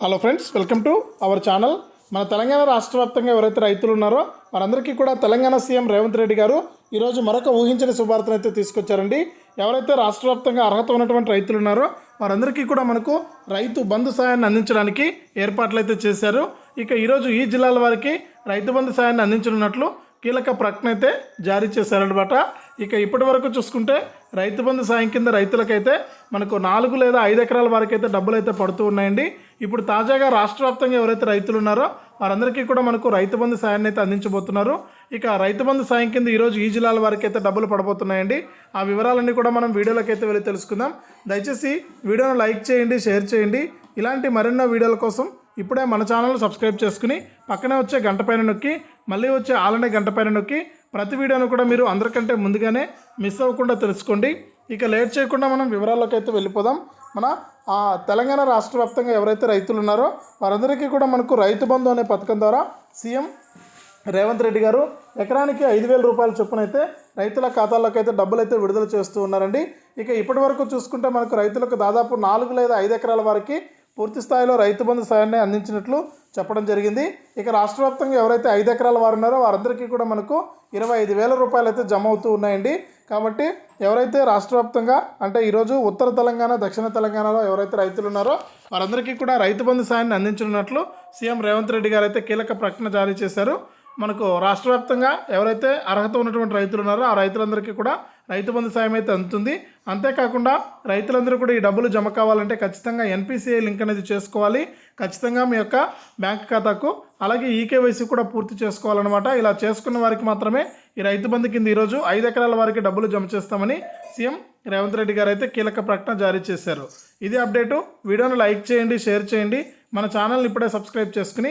Hello friends welcome to our channel మన తెలంగాణ రాష్ట్ర వ్యాప్తంగా ఎవరైతే రైతులు ఉన్నారో వారందరికీ కూడా తెలంగాణ సీఎం రేవంత్ రెడ్డి గారు ఈరోజు మరొక ఊహించని శుభార్తను అయితే తీసుకొచ్చారండి. ఎవరైతే రాష్ట్ర వ్యాప్తంగా అర్హత ఉన్నటువంటి రైతులు ఉన్నారో వారందరికీ కూడా మనకు రైతు బంధు సాయాన్ని అందించడానికి ఏర్పాట్లు అయితే చేశారు. ఇక ఈరోజు ఈ జిల్లాల వారికి రైతు బంధు సాయాన్ని అందించనున్నట్లు కీలక ప్రకటన అయితే జారీ చేశారనమాట ఇక ఇప్పటి వరకు చూసుకుంటే రైతు బంధు సాయం కింద రైతులకైతే మనకు నాలుగు లేదా ఐదు ఎకరాల వరకు అయితే డబ్బులు అయితే పడుతూ ఉన్నాయండి. ఇప్పుడు తాజాగా రాష్ట్ర వ్యాప్తంగా ఎవరైతే రైతులు ఉన్నారో వారందరికీ కూడా మనకు రైతు బంధు సాయాన్ని అయితే అందించబోతున్నారు. ఇక రైతు బంధు సాయం కింద ఈరోజు ఈ జిల్లాల వారికి అయితే డబ్బులు పడబోతున్నాయండి. ఆ వివరాలన్నీ కూడా మనం వీడియోలోకి అయితే వెళ్ళి తెలుసుకుందాం. దయచేసి వీడియోను లైక్ చేయండి షేర్ చేయండి. ఇలాంటి మరెన్నో వీడియోల కోసం ఇప్పుడే మన ఛానల్ సబ్స్క్రైబ్ చేసుకుని పక్కనే వచ్చే గంట పైన నొక్కి మళ్ళీ వచ్చే ఆలనే గంట పైన నొక్కి ప్రతి వీడియోను కూడా మీరు అందరికంటే ముందుగానే మిస్ అవ్వకుండా తెలుసుకోండి. ఇక లేట్ చేయకుండా మనం వివరాల్లోకి అయితే వెళ్ళిపోదాం. మన ఆ తెలంగాణ రాష్ట్ర వ్యాప్తంగా ఎవరైతే రైతులు ఉన్నారో వారందరికీ కూడా మనకు రైతు బంధు అనే పథకం ద్వారా సీఎం రేవంత్ రెడ్డి గారు ఎకరానికి ఐదు వేల రూపాయల చొప్పున అయితే రైతుల ఖాతాల్లోకి అయితే డబ్బులు అయితే విడుదల చేస్తూ ఉన్నారండి. ఇక ఇప్పటి వరకు చూసుకుంటే మనకు రైతులకు దాదాపు నాలుగు లేదా ఐదు ఎకరాల వరకు పూర్తి స్థాయిలో రైతు బంధు సాయాన్ని అందించినట్లు చెప్పడం జరిగింది. ఇక రాష్ట్ర వ్యాప్తంగా ఎవరైతే ఐదు ఎకరాల వారు ఉన్నారో వారందరికీ కూడా మనకు ఇరవై ఐదు వేల రూపాయలు అయితే జమ అవుతూ ఉన్నాయండి. కాబట్టి ఎవరైతే రాష్ట్ర వ్యాప్తంగా అంటే ఈరోజు ఉత్తర తెలంగాణ దక్షిణ తెలంగాణలో ఎవరైతే రైతులు ఉన్నారో వారందరికీ కూడా రైతు బంధు సాయాన్ని అందించనున్నట్లు సీఎం రేవంత్ రెడ్డి గారు అయితే కీలక ప్రకటన జారీ చేశారు. మనకు రాష్ట్ర వ్యాప్తంగా ఎవరైతే అర్హత ఉన్నటువంటి రైతులు ఉన్నారో ఆ రైతులందరికీ కూడా రైతు బంధు సాయం అయితే అందుతుంది. అంతేకాకుండా రైతులందరూ కూడా ఈ డబ్బులు జమ కావాలంటే ఖచ్చితంగా ఎన్పిసిఐ లింక్ అనేది చేసుకోవాలి. ఖచ్చితంగా మీ యొక్క బ్యాంక్ ఖాతాకు అలాగే ఈకేవైసీ కూడా పూర్తి చేసుకోవాలన్నమాట. ఇలా చేసుకున్న వారికి మాత్రమే ఈ రైతు బంధు కింద ఈరోజు ఐదు ఎకరాల వారికి డబ్బులు జమ చేస్తామని సీఎం రేవంత్ రెడ్డి గారు అయితే కీలక ప్రకటన జారీ చేశారు. ఇది అప్డేటు. వీడియోను లైక్ చేయండి షేర్ చేయండి. మన ఛానల్ని ఇప్పుడే సబ్స్క్రైబ్ చేసుకుని